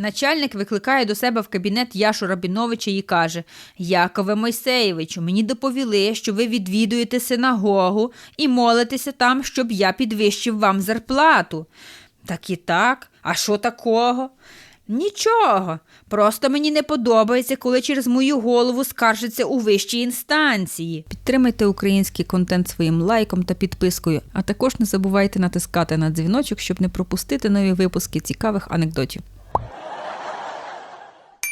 Начальник викликає до себе в кабінет Яшу Рабіновича і каже: Якове Мойсеєвичу, мені доповіли, що ви відвідуєте синагогу і молитеся там, щоб я підвищив вам зарплату. Так і так, а що такого? Нічого. Просто мені не подобається, коли через мою голову скаржаться у вищій інстанції. Підтримайте український контент своїм лайком та підпискою, а також не забувайте натискати на дзвіночок, щоб не пропустити нові випуски цікавих анекдотів.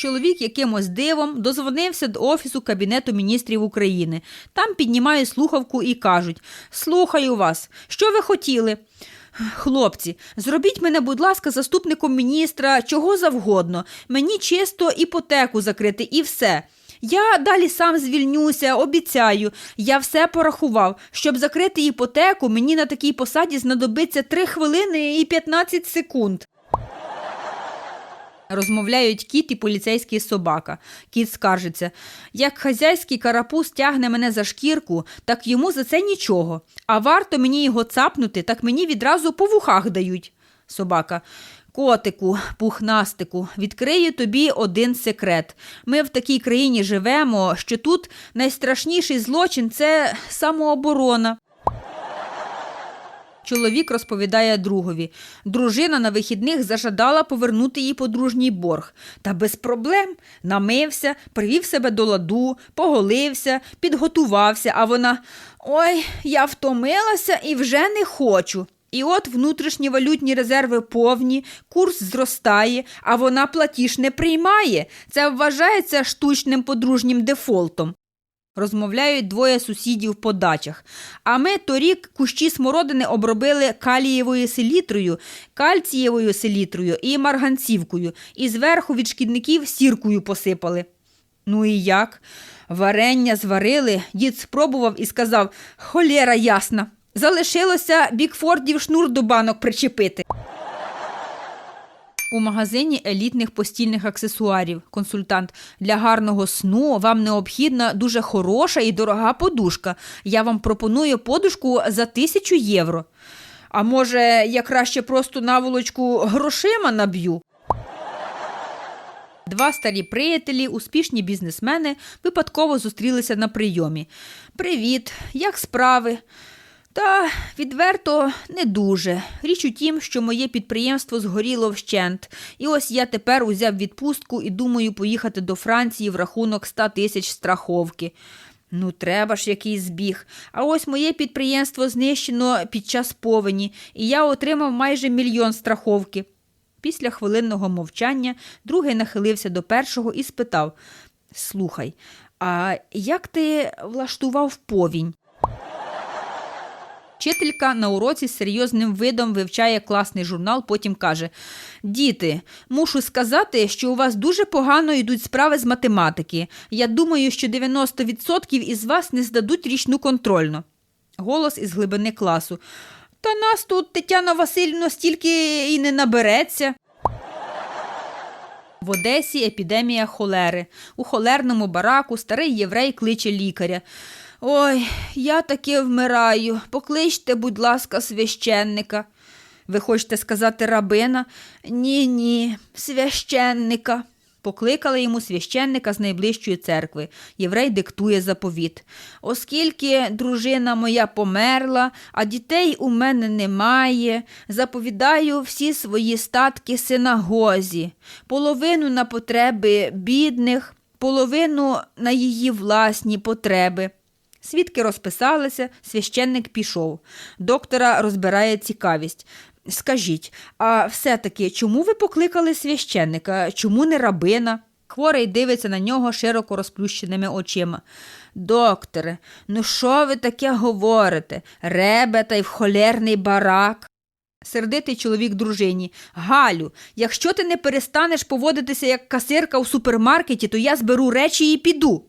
Чоловік якимось дивом дозвонився до офісу Кабінету міністрів України. Там піднімають слухавку і кажуть: Слухаю вас, що ви хотіли? Хлопці, зробіть мене, будь ласка, заступником міністра, чого завгодно. Мені чисто іпотеку закрити і все. Я далі сам звільнюся, обіцяю. Я все порахував. Щоб закрити іпотеку, мені на такій посаді знадобиться 3 хвилини і 15 секунд. Розмовляють кіт і поліцейський собака. Кіт скаржиться. Як хазяйський карапуз тягне мене за шкірку, так йому за це нічого. А варто мені його цапнути, так мені відразу по вухах дають. Собака. Котику, пухнастику, відкрию тобі один секрет. Ми в такій країні живемо, що тут найстрашніший злочин це самооборона. Чоловік розповідає другові. Дружина на вихідних зажадала повернути їй подружній борг. Та без проблем намився, привів себе до ладу, поголився, підготувався, а вона Ой, я втомилася і вже не хочу. І от внутрішні валютні резерви повні, курс зростає, а вона платіж не приймає. Це вважається штучним подружнім дефолтом. Розмовляють двоє сусідів по дачах. А ми торік кущі смородини обробили калієвою селітрою, кальцієвою селітрою і марганцівкою, і зверху від шкідників сіркою посипали. Ну і як? Варення зварили, дід спробував і сказав: холєра ясна. Залишилося бікфордів шнур до банок причепити. У магазині елітних постільних аксесуарів. Консультант для гарного сну вам необхідна дуже хороша і дорога подушка. Я вам пропоную подушку за тисячу євро. А може, я краще просто наволочку грошима наб'ю? Два старі приятелі, успішні бізнесмени, випадково зустрілися на прийомі. Привіт, як справи? Та відверто не дуже. Річ у тім, що моє підприємство згоріло вщент, і ось я тепер узяв відпустку і думаю поїхати до Франції в рахунок 100 тисяч страховки. Ну, треба ж якийсь збіг. А ось моє підприємство знищено під час повені, і я отримав майже мільйон страховки. Після хвилинного мовчання другий нахилився до першого і спитав: Слухай, а як ти влаштував повінь? Вчителька на уроці з серйозним видом вивчає класний журнал, потім каже: Діти, мушу сказати, що у вас дуже погано йдуть справи з математики. Я думаю, що 90% із вас не здадуть річну контрольну. Голос із глибини класу. Та нас тут Тетяна Васильівна стільки і не набереться. В Одесі епідемія холери. У холерному бараку старий єврей кличе лікаря. Ой, я таки вмираю. Покличте, будь ласка, священника. Ви хочете сказати рабина? Ні, ні, священника. Покликали йому священника з найближчої церкви. Єврей диктує заповіт. Оскільки дружина моя померла, а дітей у мене немає, заповідаю всі свої статки синагозі, половину на потреби бідних, половину на її власні потреби. Свідки розписалися, священник пішов. Доктора розбирає цікавість. Скажіть, а все-таки чому ви покликали священника? Чому не рабина? Хворий дивиться на нього широко розплющеними очима. Докторе, ну що ви таке говорите? Ребе та й в холерний барак. Сердитий чоловік дружині. Галю, якщо ти не перестанеш поводитися як касирка у супермаркеті, то я зберу речі і піду.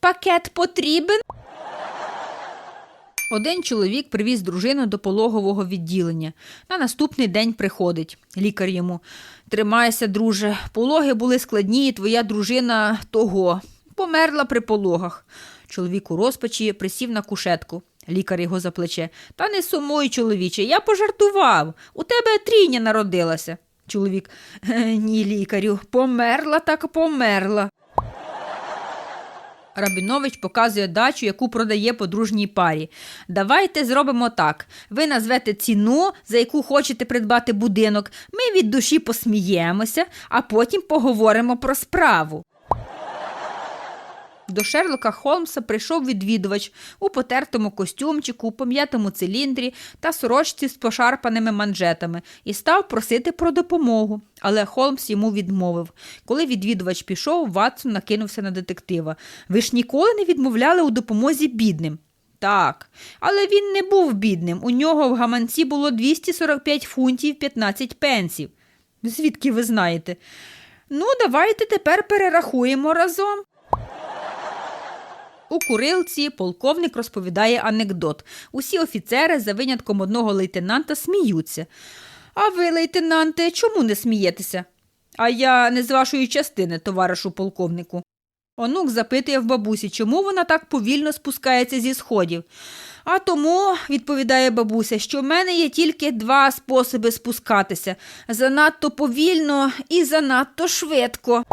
Пакет потрібен? Один чоловік привіз дружину до пологового відділення. На наступний день приходить. Лікар йому. Тримайся, друже, пологи були складні, і твоя дружина того. Померла при пологах. Чоловік у розпачі присів на кушетку. Лікар його за плече. Та не сумуй, чоловіче, я пожартував. У тебе трійня народилася. Чоловік. «Е, Ні, лікарю, померла так померла. Рабінович показує дачу, яку продає подружній парі. Давайте зробимо так. Ви назвете ціну, за яку хочете придбати будинок. Ми від душі посміємося, а потім поговоримо про справу. До Шерлока Холмса прийшов відвідувач у потертому костюмчику, пом'ятому циліндрі та сорочці з пошарпаними манжетами і став просити про допомогу. Але Холмс йому відмовив. Коли відвідувач пішов, Ватсон накинувся на детектива. Ви ж ніколи не відмовляли у допомозі бідним. Так, але він не був бідним. У нього в гаманці було 245 фунтів 15 пенсів. Звідки ви знаєте? Ну, давайте тепер перерахуємо разом. У курилці полковник розповідає анекдот. Усі офіцери, за винятком одного лейтенанта, сміються. А ви, лейтенанте, чому не смієтеся? А я не з вашої частини, товаришу полковнику. Онук запитує в бабусі, чому вона так повільно спускається зі сходів. А тому, відповідає бабуся, що в мене є тільки два способи спускатися занадто повільно і занадто швидко.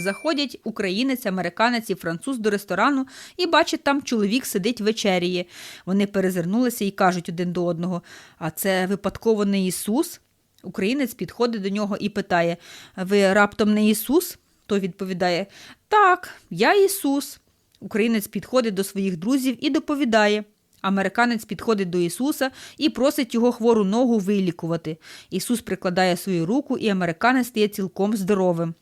Заходять українець, американець і француз до ресторану і бачать, там чоловік сидить вечеріє. Вони перезирнулися і кажуть один до одного: А це випадково не Ісус? Українець підходить до нього і питає: Ви раптом не Ісус? Той відповідає: Так, я Ісус. Українець підходить до своїх друзів і доповідає. Американець підходить до Ісуса і просить його хвору ногу вилікувати. Ісус прикладає свою руку, і американець стає цілком здоровим.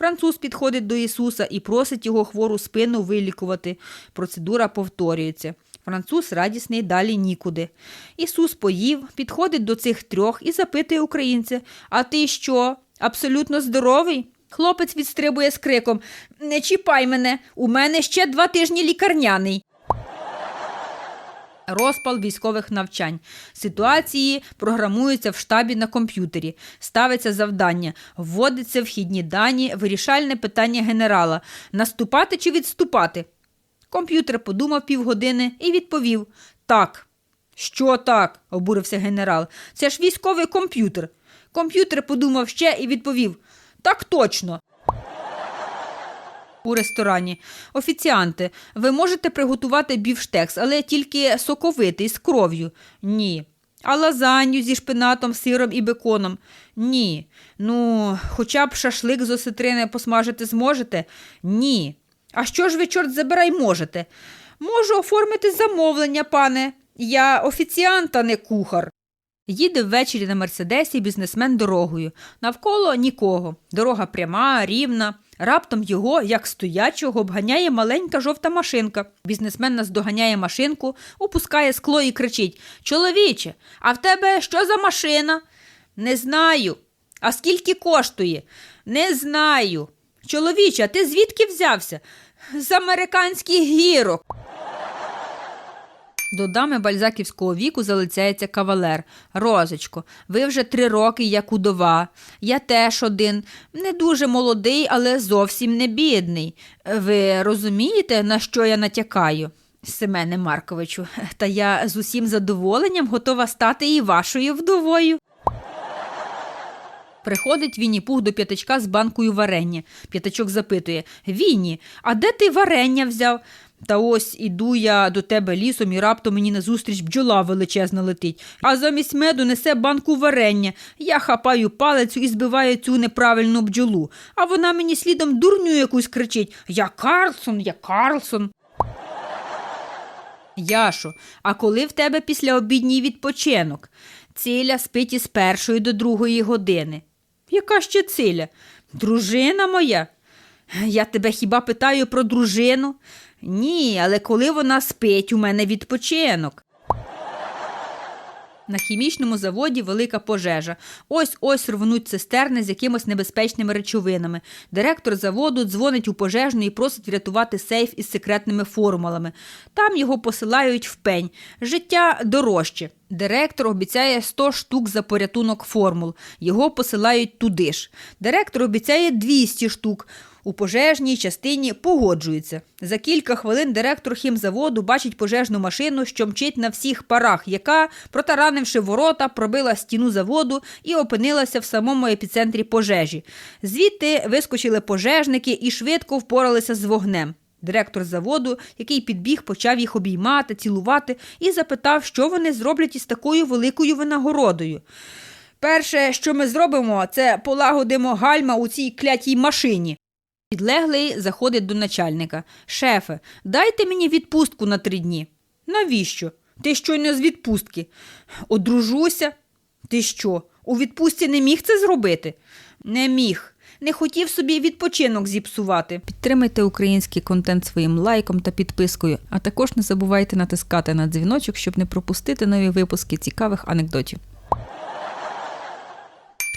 Француз підходить до Ісуса і просить його хвору спину вилікувати. Процедура повторюється. Француз радісний далі нікуди. Ісус поїв, підходить до цих трьох і запитує українця: А ти що? Абсолютно здоровий? Хлопець відстрибує з криком Не чіпай мене, у мене ще два тижні лікарняний. Розпал військових навчань. Ситуації програмуються в штабі на комп'ютері. Ставиться завдання, вводиться вхідні дані, вирішальне питання генерала наступати чи відступати. Комп'ютер подумав півгодини і відповів Так. Що так? обурився генерал. Це ж військовий комп'ютер. Комп'ютер подумав ще і відповів Так точно. У ресторані. Офіціанти, ви можете приготувати бівштекс, але тільки соковитий з кров'ю. Ні. А лазанью зі шпинатом, сиром і беконом? Ні. Ну, хоча б шашлик з осетрини посмажити зможете? Ні. А що ж ви, чорт забирай, можете? Можу оформити замовлення, пане. Я офіціант, а не кухар. Їде ввечері на мерседесі бізнесмен дорогою. Навколо нікого. Дорога пряма, рівна. Раптом його, як стоячого, обганяє маленька жовта машинка. Бізнесмен наздоганяє машинку, опускає скло і кричить Чоловіче, а в тебе що за машина? Не знаю. А скільки коштує? Не знаю. Чоловіче, а ти звідки взявся? З американських гірок. До дами бальзаківського віку залицяється кавалер. Розочко, ви вже три роки як удова. Я теж один, не дуже молодий, але зовсім не бідний. Ви розумієте, на що я натякаю? Семене Марковичу, та я з усім задоволенням готова стати і вашою вдовою. Приходить Вінні Пух до п'ятачка з банкою варення. П'ятачок запитує Вінні, а де ти варення взяв? Та ось іду я до тебе лісом і раптом мені назустріч бджола величезна летить, а замість меду несе банку варення. Я хапаю палицю і збиваю цю неправильну бджолу. А вона мені слідом дурню якусь кричить Я Карлсон, я Карлсон. Яшо, а коли в тебе після обідній відпочинок? Циля спить із першої до другої години. Яка ще циля? Дружина моя? Я тебе хіба питаю про дружину? Ні, але коли вона спить, у мене відпочинок. На хімічному заводі велика пожежа. Ось ось рвнуть цистерни з якимось небезпечними речовинами. Директор заводу дзвонить у пожежну і просить врятувати сейф із секретними формулами. Там його посилають в пень. Життя дорожче. Директор обіцяє 100 штук за порятунок формул. Його посилають туди ж. Директор обіцяє 200 штук. У пожежній частині погоджуються. За кілька хвилин директор хімзаводу бачить пожежну машину, що мчить на всіх парах, яка, протаранивши ворота, пробила стіну заводу і опинилася в самому епіцентрі пожежі. Звідти вискочили пожежники і швидко впоралися з вогнем. Директор заводу, який підбіг, почав їх обіймати, цілувати і запитав, що вони зроблять із такою великою винагородою. Перше, що ми зробимо, це полагодимо гальма у цій клятій машині. Підлеглий заходить до начальника. Шефе, дайте мені відпустку на три дні. Навіщо? Ти щойно з відпустки. Одружуся. Ти що? У відпустці не міг це зробити? Не міг. Не хотів собі відпочинок зіпсувати. Підтримайте український контент своїм лайком та підпискою, а також не забувайте натискати на дзвіночок, щоб не пропустити нові випуски цікавих анекдотів.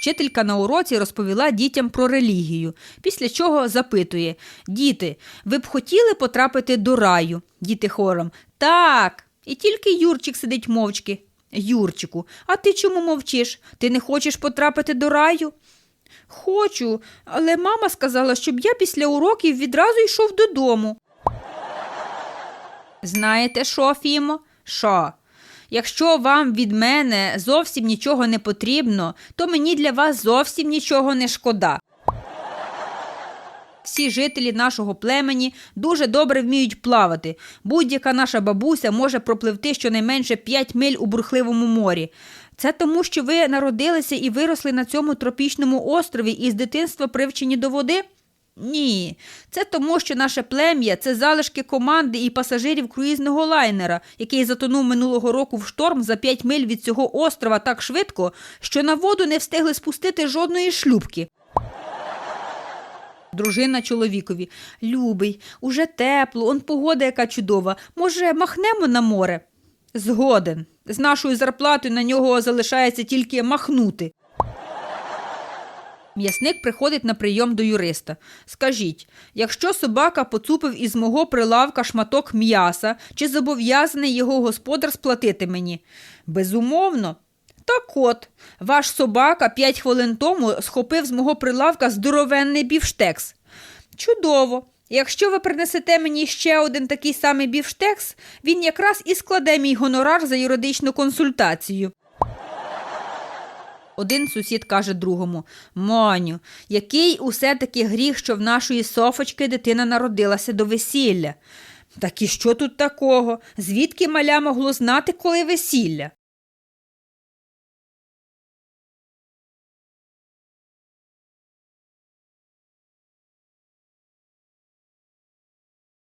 Вчителька на уроці розповіла дітям про релігію, після чого запитує: Діти, ви б хотіли потрапити до раю? Діти хором. Так. І тільки Юрчик сидить мовчки. Юрчику, а ти чому мовчиш? Ти не хочеш потрапити до раю? Хочу, але мама сказала, щоб я після уроків відразу йшов додому. Знаєте що, Фімо? Що? Якщо вам від мене зовсім нічого не потрібно, то мені для вас зовсім нічого не шкода. Всі жителі нашого племені дуже добре вміють плавати. Будь-яка наша бабуся може пропливти щонайменше 5 миль у бурхливому морі. Це тому, що ви народилися і виросли на цьому тропічному острові і з дитинства привчені до води? Ні, це тому, що наше плем'я це залишки команди і пасажирів круїзного лайнера, який затонув минулого року в шторм за 5 миль від цього острова так швидко, що на воду не встигли спустити жодної шлюбки. Дружина чоловікові. Любий, уже тепло, он погода яка чудова. Може, махнемо на море? Згоден. З нашою зарплатою на нього залишається тільки махнути. М'ясник приходить на прийом до юриста. Скажіть, якщо собака поцупив із мого прилавка шматок м'яса, чи зобов'язаний його господар сплатити мені? Безумовно. Так от, ваш собака п'ять хвилин тому схопив з мого прилавка здоровенний бівштекс. Чудово. Якщо ви принесете мені ще один такий самий бівштекс, він якраз і складе мій гонорар за юридичну консультацію. Один сусід каже другому: Моню, який усе таки гріх, що в нашої софочки дитина народилася до весілля. Так і що тут такого? Звідки маля могло знати, коли весілля?